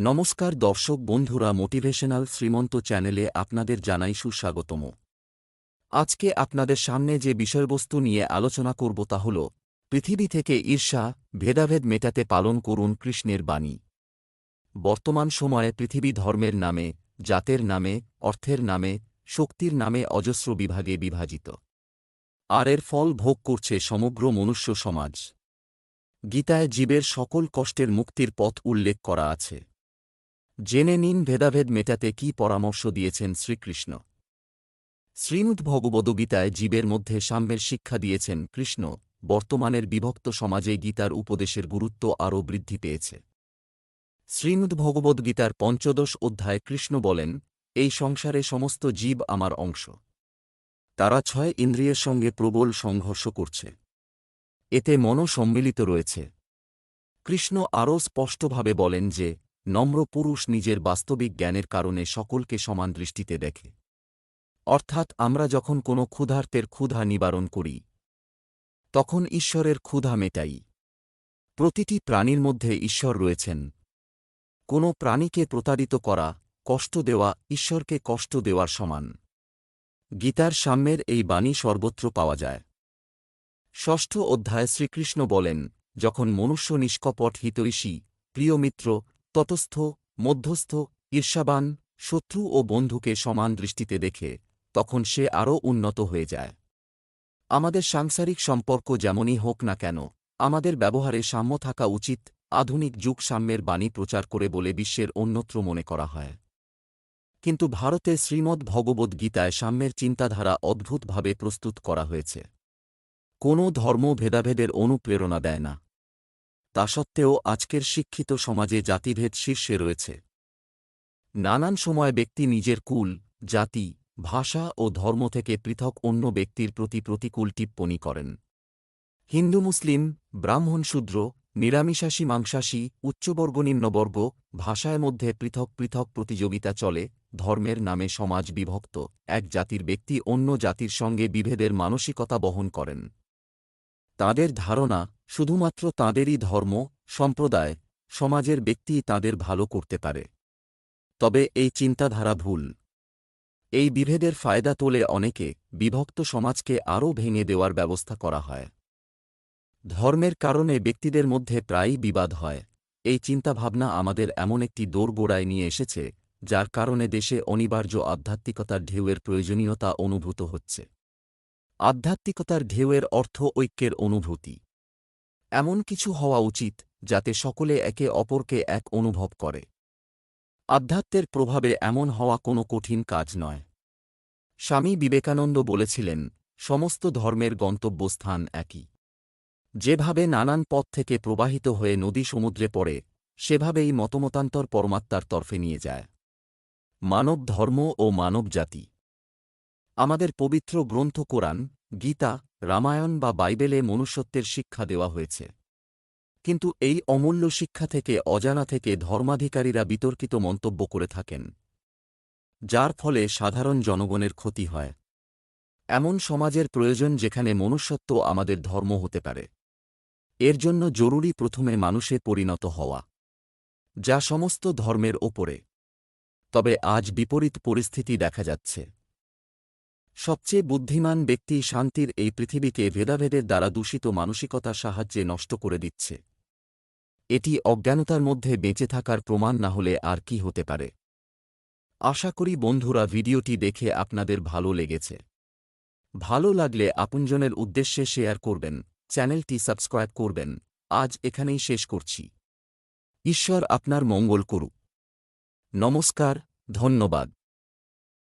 নমস্কার দর্শক বন্ধুরা মোটিভেশনাল শ্রীমন্ত চ্যানেলে আপনাদের জানাই সুস্বাগতম। আজকে আপনাদের সামনে যে বিষয়বস্তু নিয়ে আলোচনা করব তা হল, পৃথিবী থেকে ঈর্ষা, ভেদাভেদ মেটাতে পালন করুন কৃষ্ণের বাণী। বর্তমান সময়ে পৃথিবী ধর্মের নামে, জাতের নামে, অর্থের নামে, শক্তির নামে অজস্র বিভাগে বিভাজিত। আর এর ফল ভোগ করছে সমগ্র মনুষ্য সমাজ। গীতায় জীবের সকল কষ্টের মুক্তির পথ উল্লেখ করা আছে। জেনে নিন ভেদাভেদ মেটাতে কি পরামর্শ দিয়েছেন শ্রীকৃষ্ণ। শ্রীমুদ ভগবদ্গীতায় জীবের মধ্যে সাম্যের শিক্ষা দিয়েছেন কৃষ্ণ, বর্তমানের বিভক্ত সমাজে গীতার উপদেশের গুরুত্ব আরও বৃদ্ধি পেয়েছে। শ্রীমুদ ভগবদ্গীতার পঞ্চদশ অধ্যায় কৃষ্ণ বলেন, এই সংসারে সমস্ত জীব আমার অংশ। তারা ছয় ইন্দ্রিয়ের সঙ্গে প্রবল সংঘর্ষ করছে। এতে মনও সম্মিলিত রয়েছে। কৃষ্ণ আরও স্পষ্টভাবে বলেন যে নম্র পুরুষ নিজের বাস্তবিক জ্ঞানের কারণে সকলকে সমান দৃষ্টিতে দেখে। অর্থাৎ আমরা যখন কোনো ক্ষুধার্তের ক্ষুধা নিবারণ করি, তখন ঈশ্বরের ক্ষুধা মেটাই। প্রতিটি প্রাণীর মধ্যে ঈশ্বর রয়েছেন। কোনো প্রাণীকে প্রতারিত করা, কষ্ট দেওয়া, ঈশ্বরকে কষ্ট দেওয়ার সমান। গীতার সাম্যের এই বাণী সর্বত্র পাওয়া যায়। ষষ্ঠ অধ্যায় শ্রীকৃষ্ণ বলেন, যখন মনুষ্য নিষ্কপট হিতৈষী, প্রিয় মিত্র তটস্থ, মধ্যস্থ, ঈর্ষাবান, শত্রু ও বন্ধুকে সমান দৃষ্টিতে দেখে, তখন সে আরও উন্নত হয়ে যায়। আমাদের সাংসারিক সম্পর্ক যেমনই হোক না কেন, আমাদের ব্যবহারে সাম্য থাকা উচিত, আধুনিক যুগ সাম্যের বাণী প্রচার করে বলে বিশ্বের অন্যত্র মনে করা হয়। কিন্তু ভারতে শ্রীমদ্ ভগবদ্গীতায় সাম্যের চিন্তাধারা অদ্ভুতভাবে প্রস্তুত করা হয়েছে। কোনো ধর্ম ভেদাভেদের অনুপ্রেরণা দেয় না। তা সত্ত্বেও আজকের শিক্ষিত সমাজে জাতিভেদ শীর্ষে রয়েছে। নানান সময় ব্যক্তি নিজের কুল, জাতি, ভাষা ও ধর্ম থেকে পৃথক অন্য ব্যক্তির প্রতি প্রতিকূল টিপ্পণী করেন। হিন্দু, মুসলিম, ব্রাহ্মণ, শূদ্র নিরামিষাসী মাংসাসী উচ্চবর্গ, নিম্নবর্গ ভাষায় মধ্যে পৃথক পৃথক প্রতিযোগিতা চলে, ধর্মের নামে সমাজ বিভক্ত, এক জাতির ব্যক্তি অন্য জাতির সঙ্গে বিভেদের মানসিকতা বহন করেন। তাদের ধারণা শুধুমাত্র তাঁদেরই ধর্ম, সম্প্রদায়, সমাজের ব্যক্তি তাদের ভালো করতে পারে। তবে এই চিন্তাধারা ভুল। এই বিভেদের ফায়দা তোলে অনেকে বিভক্ত সমাজকে আরও ভেঙে দেওয়ার ব্যবস্থা করা হয়। ধর্মের কারণে ব্যক্তিদের মধ্যে প্রায়ই বিবাদ হয়। এই চিন্তাভাবনা আমাদের এমন একটি দোরগোড়ায় নিয়ে এসেছে, যার কারণে দেশে অনিবার্য আধ্যাত্মিকতার ঢেউয়ের প্রয়োজনীয়তা অনুভূত হচ্ছে। আধ্যাত্মিকতার ঢেউয়ের অর্থ ঐক্যের অনুভূতি। এমন কিছু হওয়া উচিত, যাতে সকলে একে অপরকে এক অনুভব করে। আধ্যাত্মের প্রভাবে এমন হওয়া কোনো কঠিন কাজ নয়। স্বামী বিবেকানন্দ বলেছিলেন, সমস্ত ধর্মের গন্তব্যস্থান একই। যেভাবে নানান পথ থেকে প্রবাহিত হয়ে নদী সমুদ্রে পড়ে, সেভাবেই মতমতান্তর পরমাত্মার তরফে নিয়ে যায়। মানব ধর্ম ও মানব জাতি। আমাদের পবিত্র গ্রন্থ কোরআন গীতা, রামায়ণ বা বাইবেলে মনুষ্যত্বের শিক্ষা দেওয়া হয়েছে। কিন্তু এই অমূল্য শিক্ষা থেকে, অজানা থেকে ধর্মাধিকারীরা বিতর্কিত মন্তব্য করে থাকেন। যার ফলে সাধারণ জনগণের ক্ষতি হয়। এমন সমাজের প্রয়োজন যেখানে মনুষ্যত্ব আমাদের ধর্ম হতে পারে। এর জন্য জরুরি প্রথমে মানুষে পরিণত হওয়া, যা সমস্ত ধর্মের ওপরে। তবে আজ বিপরীত পরিস্থিতি দেখা যাচ্ছে। সবচেয়ে বুদ্ধিমান ব্যক্তি শান্তির এই পৃথিবীকে ভেদাভেদের দ্বারা দূষিত মানসিকতার সাহায্যে নষ্ট করে দিচ্ছে। এটি অজ্ঞানতার মধ্যে বেঁচে থাকার প্রমাণ না হলে আর কি হতে পারে? আশা করি বন্ধুরা ভিডিওটি দেখে আপনাদের ভালো লেগেছে। ভালো লাগলে আপনজনের উদ্দেশ্যে শেয়ার করবেন, চ্যানেলটি সাবস্ক্রাইব করবেন। আজ এখানেই শেষ করছি। ঈশ্বর আপনার মঙ্গল করুক। নমস্কার, ধন্যবাদ।